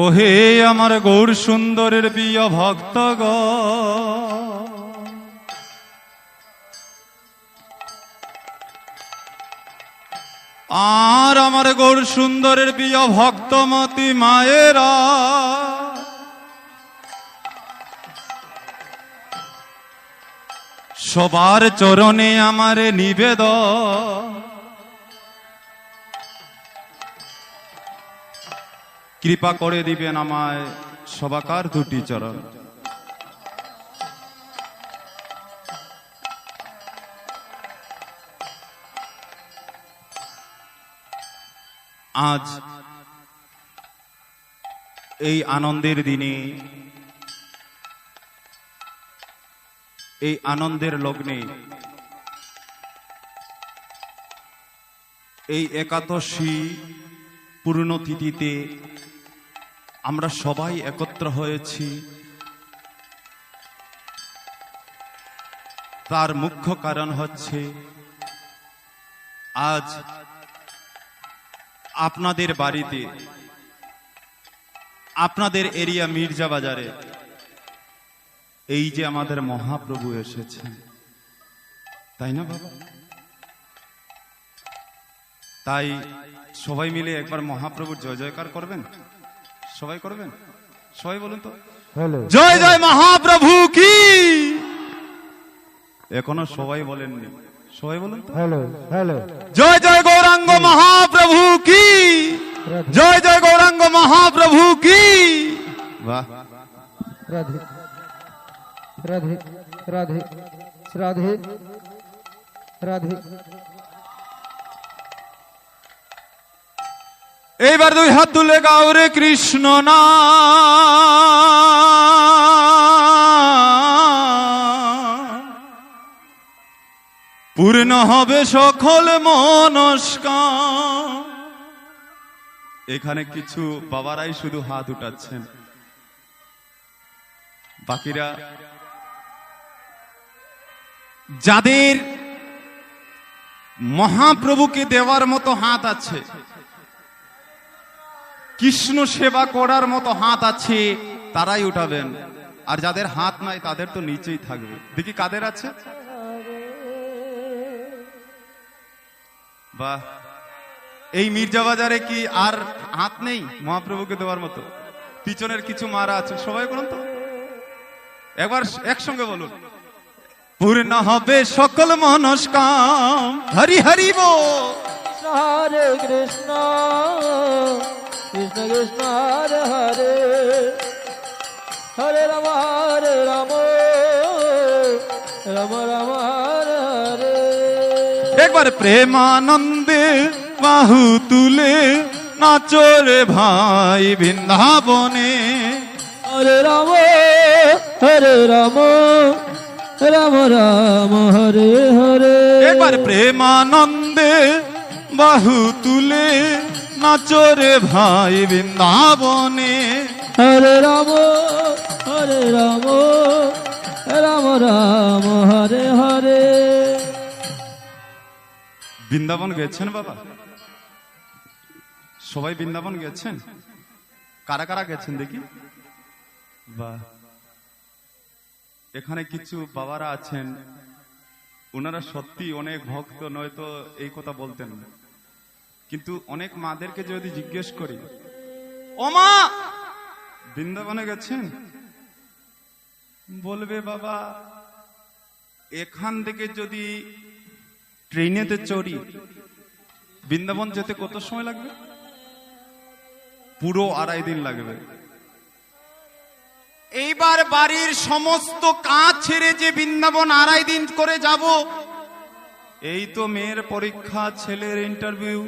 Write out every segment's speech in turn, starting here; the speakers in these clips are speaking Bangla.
ওহে আমার গৌর সুন্দরের প্রিয় ভক্তগ আর আমার গৌর সুন্দরের প্রিয় ভক্তমতি মায়েরা, সবার চরণে আমারে নিবেদন। কৃপা করে দিবেন আমায় সবাকার দুটি চরণ। আজ এই আনন্দের দিনে, এই আনন্দের লগ্নে, এই একাদশী পূর্ণতিথিতে আমরা সবাই একত্র হয়েছি। তার মুখ্য কারণ হচ্ছে, আজ আপনাদের বাড়িতে, আপনাদের এরিয়া মির্জা বাজারে, এই যে আমাদের মহাপ্রভু এসেছেন। তাই না বাবা? তাই সবাই মিলে একবার মহাপ্রভুর জয় জয়কার করবেন? সবাই করবেন? সবাই বলুন তো। জয় জয় মহাপ্রভু কি? এখনও সবাই বলেননি। সবাই বলুন হ্যালো হ্যালো। জয় জয় গৌরাঙ্গ মহাপ্রভু কি? জয় জয় গৌরাঙ্গ মহাপ্রভু কি? বাহ। রাধে রাধে রাধে রাধে রাধে। এইবার দুই হাত তুলে গাওরে কৃষ্ণ না পূর্ণ হবে সকল মনস্কার। এখানে কিছু বাবারাই শুধু হাত উঠাচ্ছেন। বাকিরা যাদের মহাপ্রভুকে দেওয়ার মতো হাত আছে কৃষ্ণ সেবা করার মতো হাত আছে, তারাই উঠাবেন। আর যাদের হাত নাই, তাদের তো নিচেই থাকবে। দেখি কাদের আছে? বাহ। এই মির্জা বাজারে কি আর হাত নেই মহাপ্রভুকে দেওয়ার মতো? পিছনের কিছু মারা আছে, সবাই বলুন তো। একবার একসঙ্গে বলুন। পূর্ণ হবে সকল মনস্কাম। হরি হরি বল। হরে কৃষ্ণ। কৃষ্ণ কৃষ্ণ হরে হরে হরে রাম হরে রাম রাম রাম হরে হরে। একবার প্রেমানন্দে বাহু তুলে নাচরে ভাই বৃন্দাবনে। হরে রাম হরে রাম রাম রাম হরে হরে। একবার প্রেমানন্দে বাহু তুলে নাচরে ভাই বৃন্দাবনে। হরে রাম হরে রাম রাম রাম হরে হরে। বৃন্দাবন গেছেন বাবা? সবাই বৃন্দাবন গেছেন? কারা কারা গেছেন দেখি? বা এখানে কিছু বাবারা আছেন। ওনারা সত্যি অনেক ভক্ত নয়তো এই কথা বলতেন। না কিন্তু অনেক মাদেরকে যদি জিজ্ঞেস করি ও মা! বৃন্দাবনে গেছেন? বলবে বাবা এখান থেকে যদি ট্রেনেতে চড়ি বৃন্দাবন যেতে কত সময় লাগবে? পুরো আড়াই দিন লাগবে। এইবার বাড়ির সমস্ত কাজ ছেড়ে যে বৃন্দাবন আড়াই দিন করে যাব এই তো মেয়ের পরীক্ষা ছেলের ইন্টারভিউ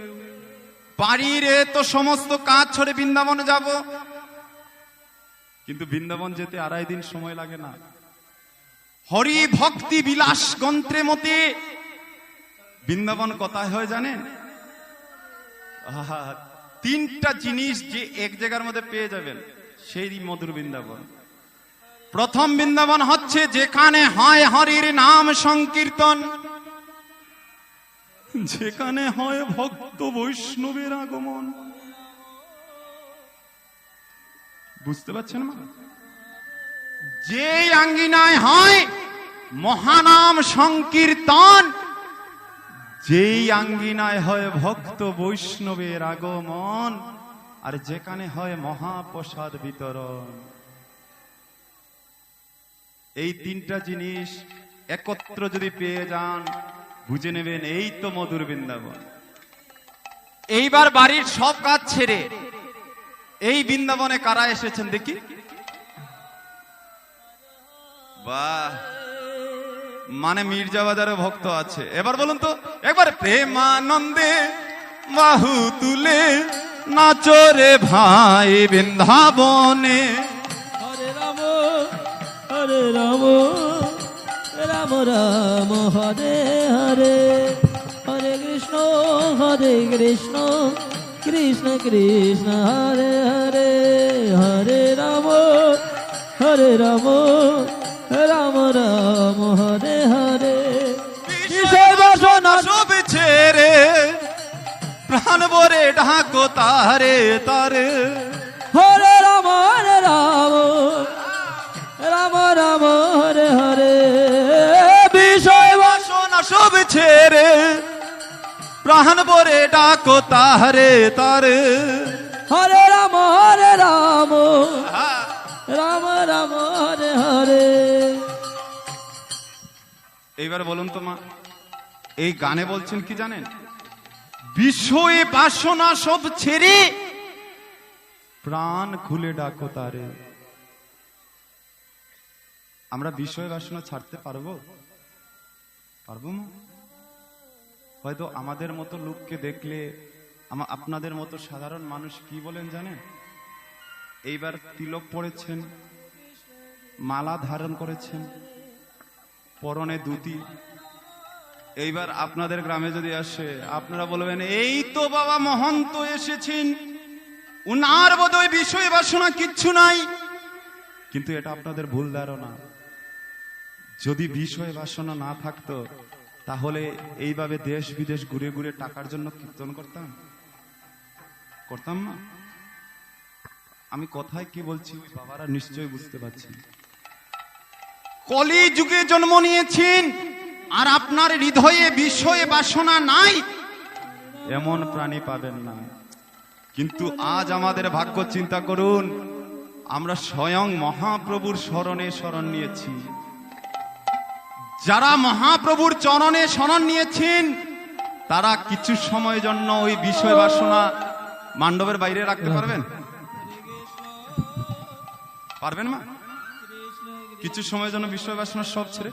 বাড়ির তো সমস্ত কাজ ছেড়ে বৃন্দাবনে যাব। কিন্তু বৃন্দাবন যেতে আড়াই দিন সময় লাগে না। হরি ভক্তি বিলাস গন্ত্রে মতে। বৃন্দাবন কথায় হয় জানেন? তিনটা জিনিস যে এক জায়গার মধ্যে পেয়ে যাবেন, সেই মধুর বৃন্দাবন। প্রথম বৃন্দাবন হচ্ছে যেখানে হয় হরির নাম সংকীর্তন। যেখানে হয় ভক্ত বৈষ্ণবের আগমন। বুঝতে পারছেন মা? যে আঙ্গিনায় হয় মহানাম সংকীর্তন, যেই আঙ্গিনায় হয় ভক্ত বৈষ্ণবের আগমন, আর যেখানে হয় মহাপ্রসাদ বিতরণ। এই তিনটা জিনিস একত্র যদি পেয়ে যান বুঝে নেবেন এই তো মধুর বৃন্দাবন। এইবার বাড়ির সব কাজ ছেড়ে এই বৃন্দাবনে কারা এসেছেন দেখি? বাহ মানে মির্জাবাজারে ভক্ত আছে। এবার বলুন তো একবার প্রেমানন্দে বাহু তুলে নাচরে ভাই বৃন্দাবনে। হরে রাম হরে রাম রাম রাম হরে হরে হরে কৃষ্ণ হরে কৃষ্ণ কৃষ্ণ কৃষ্ণ, হরে হরে হরে রাম হরে রাম রাম রাম, হরে হরে। সব ছেড়ে, প্রাণ ভরে ঢাকো তারে তারে। সব ছেড়ে প্রাণ ভরে ডাকো তারে তারে। হরে রাম হরে রাম। রাম রাম হরে হরে। এইবার বলুন তো মা এই গানে বলছেন কি জানেন? বিষয়ে বাসনা সব ছেড়ে প্রাণ খুলে ডাকো তারে। আমরা বিষয় বাসনা ছাড়তে পারব? পারব মা হয়তো আমাদের মতো লোককে দেখলে আপনাদের মতো সাধারণ মানুষ কি বলেন জানেন? এইবার তিলক পড়েছেন, মালা ধারণ করেছেন, পরনে দুটি এইবার আপনাদের গ্রামে যদি আসে, আপনারা বলবেন, এই তো বাবা মহন্ত এসেছেন। উনার বোধহয় বিষয় বাসনা কিচ্ছু নাই। কিন্তু এটা আপনাদের ভুল ধারণা। যদি বিষয় বাসনা না থাকতো তাহলে এইভাবে দেশ বিদেশ ঘুরে ঘুরে টাকার জন্য কীর্তন করতাম? করতাম না? আমি কথায় কি বলছি ওই বাবারা নিশ্চয়ই বুঝতে পারছেন। কলি যুগে জন্ম নিয়েছেন আর আপনার হৃদয়ে বিষয়ে বাসনা নাই। এমন প্রাণী পাবেন না। কিন্তু আজ আমাদের ভাগ্য চিন্তা করুন আমরা স্বয়ং মহাপ্রভুর স্মরণে স্মরণ নিয়েছি। যারা মহাপ্রভুর চরণে শরণ নিয়েছেন, তারা কিছু সময়ের জন্য ওই বিষয় বাসনা মান্ডবের বাইরে রাখতে পারবেন? পারবেন মা? কিছু সময়ের জন্য বিষয় বাসনা সব ছেড়ে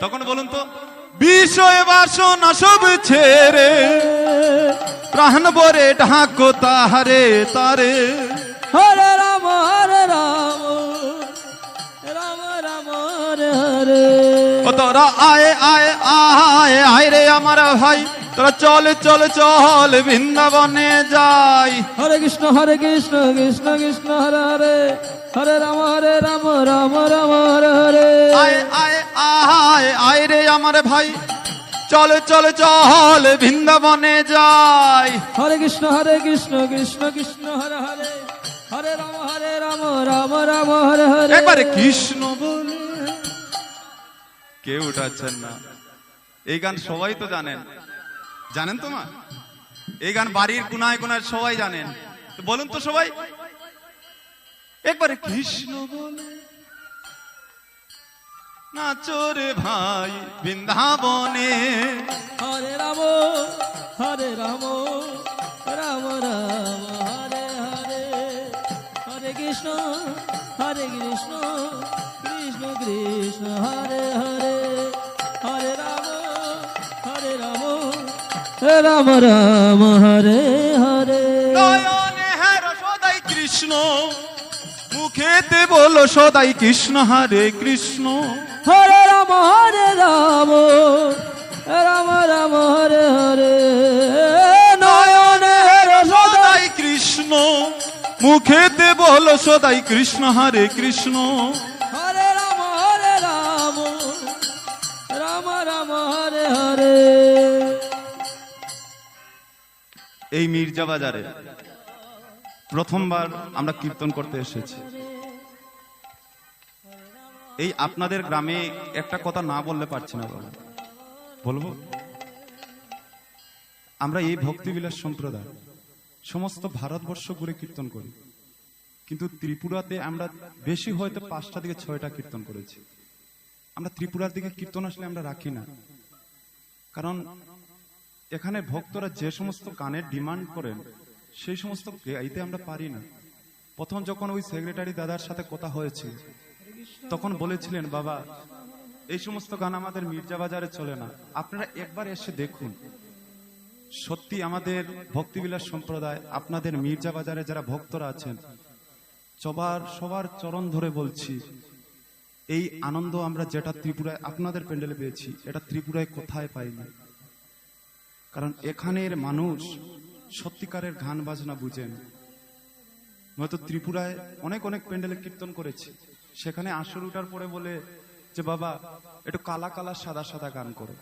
তখন বলুন তো, বিষয় বাসনা সব ছেড়ে, প্রাণ বরে ঢাকো তাহারে, তারে। হরে রাম হরে রাম। ও তোরা আয় আয় আয় আয় রে আমার ভাই। তোরা চল চল চল বৃন্দাবনে যাই। হরে কৃষ্ণ হরে কৃষ্ণ কৃষ্ণ কৃষ্ণ হরে হরে। হরে রাম হরে রাম রাম রাম হরে হরে। আয় আয় আয় আয় রে আমার ভাই। চল চল চল বৃন্দাবনে যাই। হরে কৃষ্ণ হরে কৃষ্ণ কৃষ্ণ কৃষ্ণ হরে হরে। হরে রাম হরে রাম রাম রাম হরে হরে। একবারে কৃষ্ণ বলে কেউ উঠাচ্ছেন না। এই গান সবাই তো জানেন। জানেন তো মা? এই গান বাড়ির কোনায় কোনায় সবাই জানেন। বলুন তো সবাই। একবারে কৃষ্ণ বলে নাচরে ভাই বৃন্দাবনে। হরে রাম হরে রাম রাম রাম, হরে হরে। হরে কৃষ্ণ হরে কৃষ্ণ কৃষ্ণ কৃষ্ণ, হরে রাম হরে রাম হরে হরে। নয়নে হের সদাই কৃষ্ণ মুখেতে বলো সদাই কৃষ্ণ হরে কৃষ্ণ। হরে রাম হরে রাম রাম রাম হরে হরে। নয়নে রসদ সদাই কৃষ্ণ মুখেতে বলো সদাই কৃষ্ণ হরে কৃষ্ণ। হরে রাম হরে রাম রাম রাম হরে হরে। এই মির্জা বাজারে প্রথমবার আমরা কীর্তন করতে এসেছি। এই আপনাদের গ্রামে একটা কথা না বললে পারছি না বলব? আমরা এই ভক্তিবিলাস সম্প্রদায়, সমস্ত ভারতবর্ষ ঘুরে কীর্তন করি। কিন্তু ত্রিপুরাতে আমরা বেশি হয়তো পাঁচটা থেকে ছয়টা কীর্তন করেছি। আমরা ত্রিপুরার দিকে কীর্তন আসলে আমরা রাখি না। কারণ এখানে ভক্তরা যে সমস্ত গানের ডিমান্ড করেন, সেই সমস্ত গাইতে আমরা পারি না। প্রথম যখন ওই সেক্রেটারি দাদার সাথে কথা হয়েছে, তখন বলেছিলেন, বাবা, এই সমস্ত গান আমাদের মির্জা বাজারে চলে না। আপনারা একবার এসে দেখুন। সত্যি আমাদের ভক্তিবিলাস সম্প্রদায়, আপনাদের মির্জা বাজারে যারা ভক্তরা আছেন, সবার সবার চরণ ধরে বলছি, এই আনন্দ আমরা যেটা ত্রিপুরায় আপনাদের প্যান্ডেলে পেয়েছি, এটা ত্রিপুরায় কোথায় পাইনি? কারণ এখানের মানুষ সত্যিকারের গান বাজনা বুঝেন। নয়তো ত্রিপুরায় অনেক অনেক প্যান্ডেলে কীর্তন করেছি। সেখানে আসর উঠার পরে বলে যে, বাবা, একটু কালা কালা সাদা সাদা গান করো।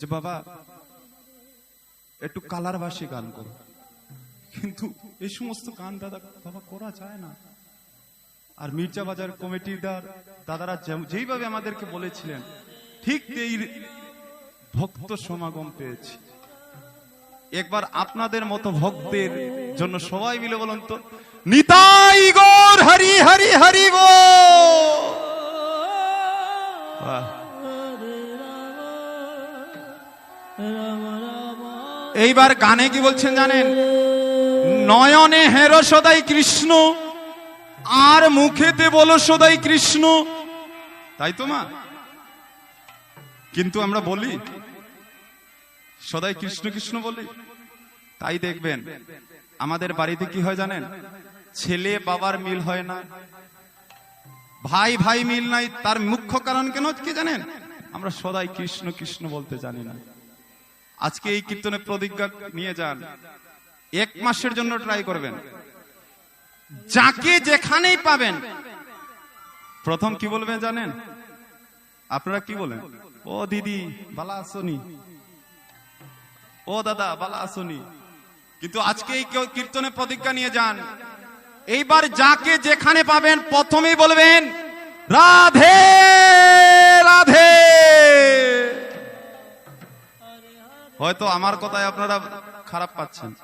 যে, বাবা, একটু কালার ভাষী গান করো। কিন্তু এই সমস্ত গান দাদা, বাবা, করা যায় না। আর মির্জা বাজার কমিটির দাদারা যেইভাবে আমাদেরকে বলেছিলেন, ঠিক এই ভক্ত সমাগম পেয়েছি। একবার আপনাদের মতো ভক্তের জন্য সবাই মিলে বলুন তো, নিতাই গৌর, হরি হরি হরি রাম এইবার গানে কি বলছেন জানেন? নয়নে হেরো সদাই কৃষ্ণ, আর মুখেতে বলো সদাই কৃষ্ণ। তাই তো মা? কিন্তু আমরা বলি সদাই কৃষ্ণ কৃষ্ণ বলি। তাই দেখবেন, আমাদের বাড়িতে কি হয় জানেন? ছেলে বাবার মিল হয় না। ভাই ভাই মিল নাই, তার মুখ্য কারণ কেন কি জানেন? আমরা সদাই কৃষ্ণ কৃষ্ণ বলতে জানি না। আজকে এই কীর্তনে প্রতিজ্ঞা নিয়ে যান। এক মাসের জন্য ট্রাই করবেন। যাকে যেখানেই পাবেন। প্রথম কি বলবেন জানেন? আপনারা কি বলেন? ও দিদি, বালা আসনি। ও দাদা, বালা আসনি। কিন্তু আজকে এই কীর্তনে প্রতিজ্ঞা নিয়ে যান। এইবার যাকে যেখানে পাবেন, প্রথমেই বলবেন, রাধে রাধে। হয়তো আমার কথায় আপনারা খারাপ পাচ্ছেন।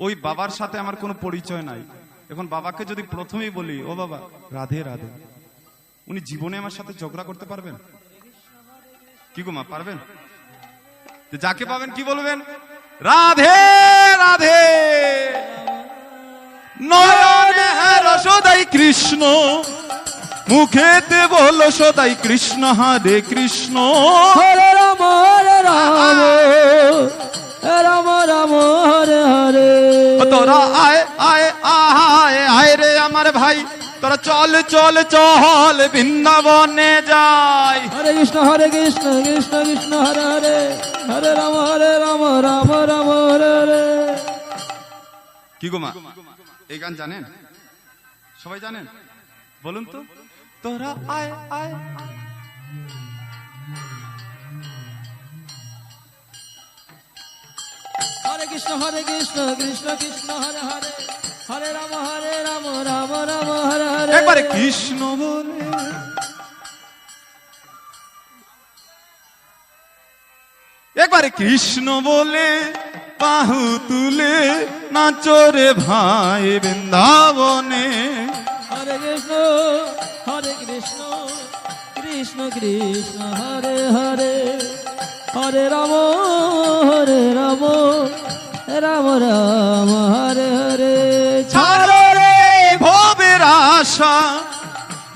ওই বাবার সাথে আমার কোনো পরিচয় নাই। এখন বাবাকে যদি প্রথমেই বলি, ও বাবা, রাধে রাধে। উনি জীবনে আমার সাথে ঝগড়া করতে পারবেন? কি গো মা, পারবেন? যাকে পাবেন কি বলবেন? রাধে রাধে। নয়নে রসদাই কৃষ্ণ মুখেতে বলো সদাই কৃষ্ণ হরে কৃষ্ণ। হরে রাম হরে রাম রাম রাম হরে হরে। তোরা আয় আয় আয় আয় রে আমার ভাই। তোরা চল চল চল বৃন্দাবনে যাই। হরে কৃষ্ণ হরে কৃষ্ণ কৃষ্ণ কৃষ্ণ হরে হরে। হরে রাম হরে রাম রাম রাম হরে হরে। কি গো মা? এই গান জানেন? সবাই জানেন? বলুন তো। তোরা আয় আয়। হরে কৃষ্ণ হরে কৃষ্ণ কৃষ্ণ কৃষ্ণ হরে হরে। হরে রাম হরে রাম রাম রাম হরে হরে একবারে কৃষ্ণ বলে। একবারে কৃষ্ণ বলে বাহু তুলে নাচরে ভাই বৃন্দাবনে। হরে কৃষ্ণ হরে কৃষ্ণ কৃষ্ণ কৃষ্ণ হরে হরে। হরে রাম হরে রাম রাম রাম হরে হরে।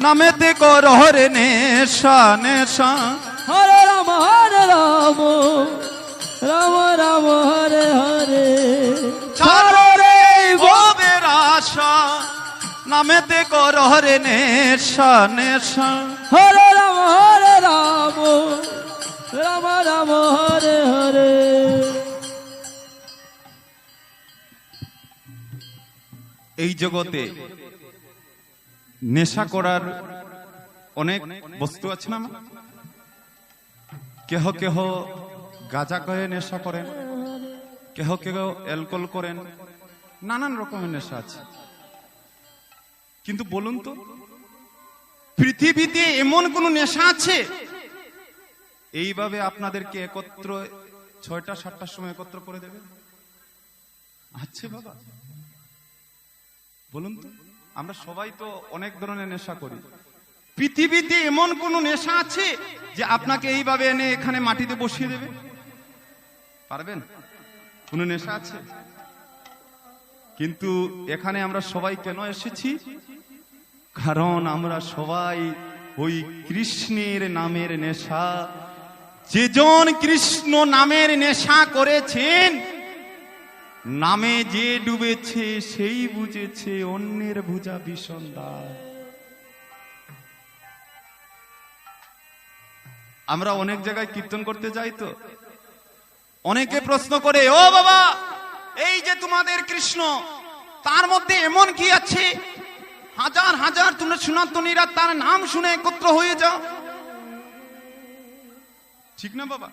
নামেতে কর হরে নেশা নেশা। হরে রাম হরে রাম। রাম রাম হরে হরে। ছাড়ো রে ভবের আশা নামেতে কর হরে নেশা নেশা। হরে রাম হরে রাম। রাম রাম হরে হরে। এই জগতে নেশা করার অনেক বস্তু আছে না কেহ কেহ গাঁজা কয়ে নেশা করেন, কেহ কেহ অ্যালকোহল করেন, নানান রকমের নেশা আছে। কিন্তু বলুন তো, পৃথিবীতে এমন কোন নেশা আছে? এইভাবে আপনাদেরকে একত্র, ছয়টা, সাতটার সময় একত্র করে দেবে আছে বাবা। বলুন তো। আমরা সবাই তো অনেক ধরনের নেশা করি। পৃথিবীতে এমন কোন নেশা আছে যে আপনাকে এইভাবে এনে এখানে মাটিতে বসিয়ে দেবে? পারবেন? কোন নেশা আছে? কিন্তু এখানে আমরা সবাই কেন এসেছি? কারণ আমরা সবাই ওই কৃষ্ণের নামের নেশা। যেজন কৃষ্ণ নামের নেশা করেছেন নামে যে ডুবেছে, সেই বুঝেছে, অন্যের ভুজা বিষন্দার আমরা অনেক জায়গায় কীর্তন করতে যাই তো। অনেকে প্রশ্ন করে, ও বাবা, এই যে তোমাদের কৃষ্ণ, তার মধ্যে এমন কি আছে? হাজার হাজার তোমরা সনাতনীরা তার নাম শুনে একত্র হয়ে যাও। ঠিক না বাবা?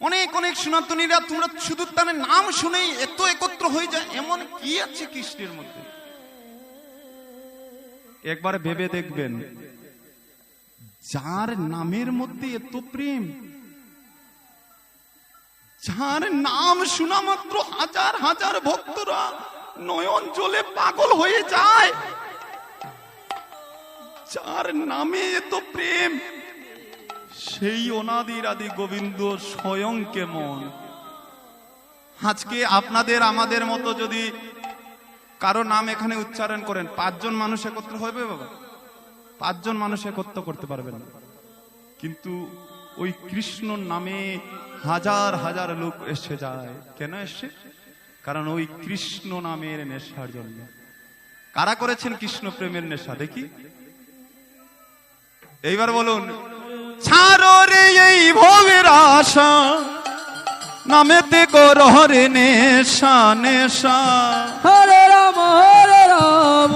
অনেক অনেক সনাতনীরা, তোমরা শুধু তার নাম শুনেই এত একত্র হয়ে যায়, এমন কি আছে কৃষ্ণের মধ্যে? একবার ভেবে দেখবেন, যার নামের মধ্যে এত প্রেম, যার নাম শোনা মাত্র হাজার হাজার ভক্তরা নয়ন জলে পাগল হয়ে যায়, যার নামে এত প্রেম সেই অনাদির আদি গোবিন্দ স্বয়ং কেমন? আজকে আপনাদের, আমাদের মতো যদি কারও নাম এখানে উচ্চারণ করেন, পাঁচজন মানুষ একত্র হবে বাবা? পাঁচজন মানুষ একত্র করতে পারবেন কিন্তু ওই কৃষ্ণ নামে হাজার হাজার লোক এসে যায়। কেন এসে? কারণ ওই কৃষ্ণ নামের নেশার জন্য। কারা করেছেন কৃষ্ণ প্রেমের নেশা? দেখি। এইবার বলুন ছাড়ো রে এই ভবের আশা নামেতে কর হরে নেশা নেশা। হরে রাম হরে রাম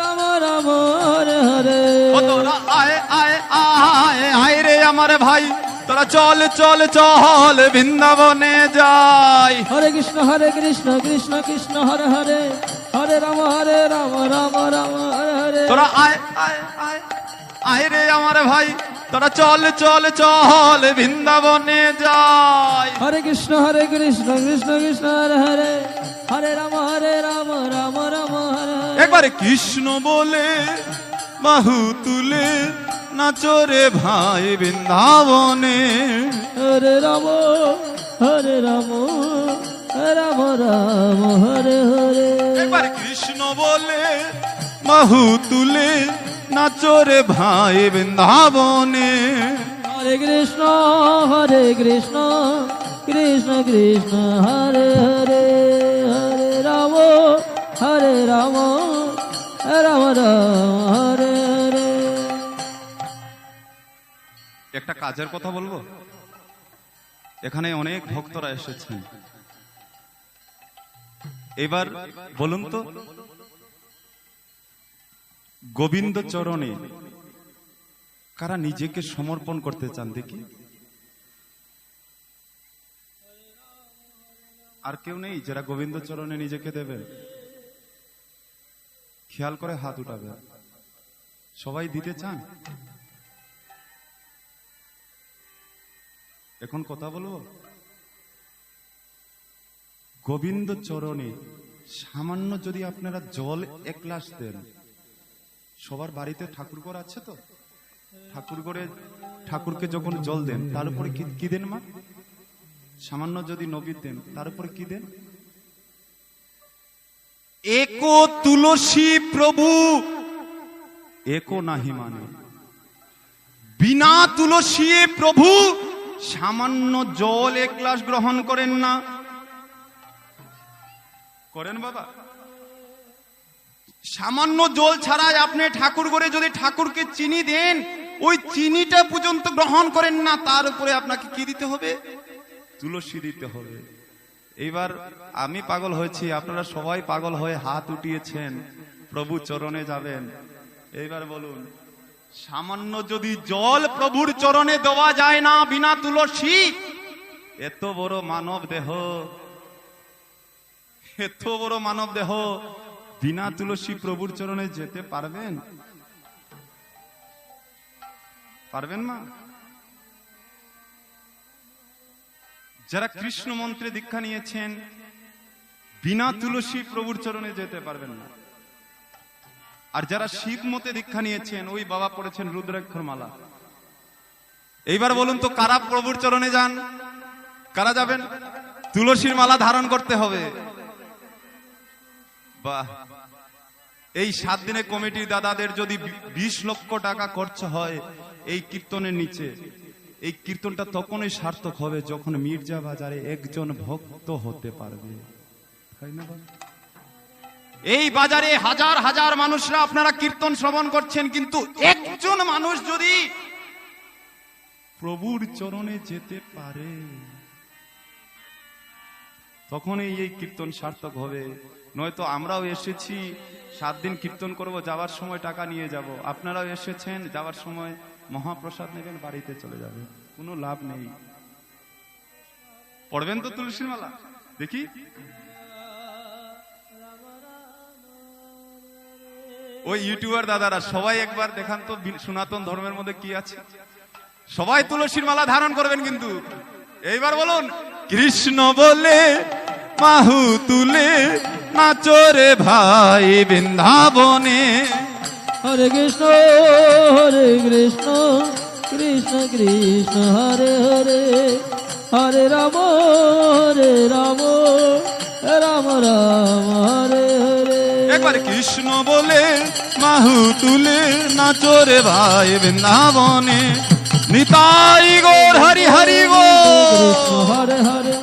রাম রাম হরে হরে। ও তোরা আয় আয় আয় আয় রে আমার ভাই। তোরা চল চল চল বৃন্দাবনে যাই। হরে কৃষ্ণ হরে কৃষ্ণ কৃষ্ণ কৃষ্ণ হরে হরে। হরে রাম হরে রাম রাম রাম হরে হরে। তোরা আয় আয় আয়। আয় রে আমার ভাই তোরা চল চল চল বৃন্দাবনে যাই। হরে কৃষ্ণ হরে কৃষ্ণ কৃষ্ণ কৃষ্ণ হরে হরে হরে রাম হরে রাম রাম রাম হরে হরে। একবারে কৃষ্ণ বলে বাহু তুলে নাচরে ভাই বৃন্দাবনে। হরে রাম হরে রাম রাম রাম হরে হরে। একবার কৃষ্ণ বলে বাহু তুলে নাচরে ভাই বৃন্দাবনে। হরে কৃষ্ণ হরে কৃষ্ণ কৃষ্ণ কৃষ্ণ হরে হরে হরে রাম হরে রাম রাম রাম হরে হরে। একটা কাজের কথা বলব? এখানে অনেক ভক্তরা এসেছেন। এবার বলুন তো গোবিন্দ চরণে কারা নিজেকে সমর্পণ করতে চান দেখি। আর কেউ নেই যারা গোবিন্দ চরণে নিজেকে দেবে খেয়াল করে হাত উঠাবে। সবাই দিতে চান? এখন কথা বলব? গোবিন্দ চরণে সামান্য যদি আপনারা জল এক গ্লাস দেন সবার বাড়িতে ঠাকুর ঘর আছে তো? ঠাকুর ঘরে ঠাকুরকে যখন জল দেন তার উপরে কি কি দেন মা? সামান্য যদি নবীর দেন তার উপরে কি দেন? একো তুলসী প্রভু। একো নাহি মানে। বিনা তুলসী প্রভু। সামান্য জল এক গ্লাস গ্রহণ করেন না। করেন বাবা। সামান্য জল ছাড়াই আপনি ঠাকুর করে যদি ঠাকুরকে চিনি দেন ওই চিনিটা পর্যন্ত গ্রহণ করেন না তার উপরে আপনাকে কি দিতে হবে? তুলসী দিতে হবে। এইবার আমি পাগল হয়েছি আপনারা সবাই পাগল হয়ে হাত উঠিয়েছেন প্রভু চরণে যাবেন। এইবার বলুন সামান্য যদি জল প্রভুর চরণে দেওয়া যায় না বিনা তুলসী এত বড় মানব দেহ এত বড় মানব দেহ বিনা তুলসী প্রভুর চরণে যেতে পারবেন? পারবেন মা? যারা কৃষ্ণ মন্ত্রে দীক্ষা নিয়েছেন, বিনা তুলসী প্রভুর চরণে যেতে পারবেন না। আর যারা শিব মতে দীক্ষা নিয়েছেন, ওই বাবা পড়েছেন রুদ্রাক্ষর মালা। এইবার বলুন তো, কারা প্রভুর চরণে যান? কারা যাবেন? তুলসীর মালা ধারণ করতে হবে। বাহ! এই সাত দিনে কমিটির দাদাদের যদি বিশ লক্ষ টাকা খরচ হয় এই কীর্তনের নিচে, এই কীর্তনটা তখনই সার্থক হবে যখন মির্জা বাজারে একজন ভক্ত হতে পারবে? এই বাজারে হাজার হাজার মানুষরা আপনারা কীর্তন শ্রবণ করছেন, কিন্তু একজন মানুষ যদি প্রভুর চরণে যেতে পারে, তখনই এই কীর্তন সার্থক হবে নয়তো আমরাও এসেছি সাত দিন কীর্তন করব, যাওয়ার সময় টাকা নিয়ে যাব। আপনারাও এসেছেন, যাওয়ার সময় মহাপ্রসাদ নেবেন, বাড়িতে চলে যাবে। কোনো লাভ নেই। পড়বেন তো তুলসীর মালা দেখি। ওই ইউটিউবার দাদারা, সবাই একবার দেখান তো সনাতন ধর্মের মধ্যে কি আছে। সবাই তুলসীর মালা ধারণ করবেন কিন্তু। এইবার বলুন, কৃষ্ণ বলে মাহু তুলে নাচো রে ভাই বৃন্দাবনে। হরে কৃষ্ণ হরে কৃষ্ণ কৃষ্ণ কৃষ্ণ হরে হরে হরে রাম হরে রাম রাম রাম হরে হরে। একবার কৃষ্ণ বলে মাহু তুলে নাচো রে ভাই বৃন্দাবনে। নিতাই গোর হরি হরি গো। কৃষ্ণ হরে হরে